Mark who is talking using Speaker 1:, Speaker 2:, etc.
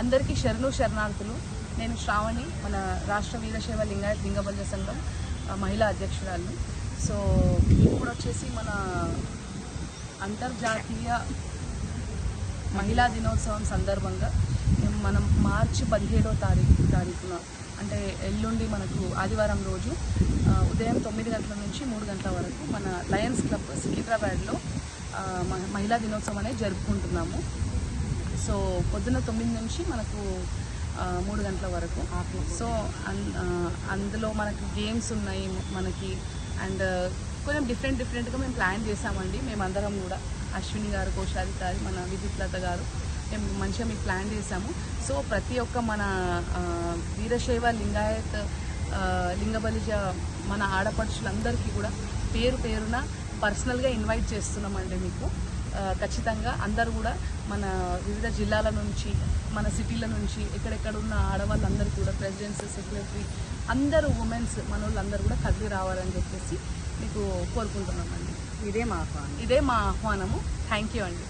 Speaker 1: అందరికీ శరణు శరణార్థులు. నేను శ్రావణి మన రాష్ట్ర వీరశైవ లింగాయత్ లింగబల్య సంఘం మహిళా అధ్యక్షురాలు. సో ఇప్పుడు వచ్చేసి మన అంతర్జాతీయ మహిళా దినోత్సవం సందర్భంగా మనం మార్చి పదిహేడో తారీఖు తారీఖున అంటే ఎల్లుండి మనకు ఆదివారం రోజు ఉదయం తొమ్మిది గంటల నుంచి మూడు గంటల వరకు మన లయన్స్ క్లబ్ సికింద్రాబాద్లో మహిళా దినోత్సవం అనేది జరుపుకుంటున్నాము. సో పొద్దున్న తొమ్మిది నుంచి మనకు మూడు గంటల వరకు. సో అన్- అందులో మనకి గేమ్స్ ఉన్నాయి మనకి అండ్ కొంచెం డిఫరెంట్ డిఫరెంట్గా మేము ప్లాన్ చేసామండి. మేమందరం కూడా అశ్విని గారు కోశాది గారు మన విద్యుత్లత గారు మేము మంచిగా మీకు ప్లాన్ చేసాము. సో ప్రతి ఒక్క మన వీరశైవ లింగాయత్ లింగబలిజ మన ఆడపడుచులందరికీ కూడా పేరు పేరున పర్సనల్గా ఇన్వైట్ చేస్తున్నామండి మీకు. ఖచ్చితంగా అందరూ కూడా మన వివిధ జిల్లాల నుంచి మన సిటీల నుంచి ఎక్కడెక్కడ ఉన్న ఆడవాళ్ళందరూ కూడా ప్రెసిడెంట్స్ సెక్రటరీ అందరూ ఉమెన్స్ మన వాళ్ళందరూ కూడా కదిలి రావాలని చెప్పేసి మీకు కోరుకుంటున్నామండి.
Speaker 2: ఇదే మా ఆహ్వానం.
Speaker 1: ఇదే మా ఆహ్వానము. థ్యాంక్ యూ అండి.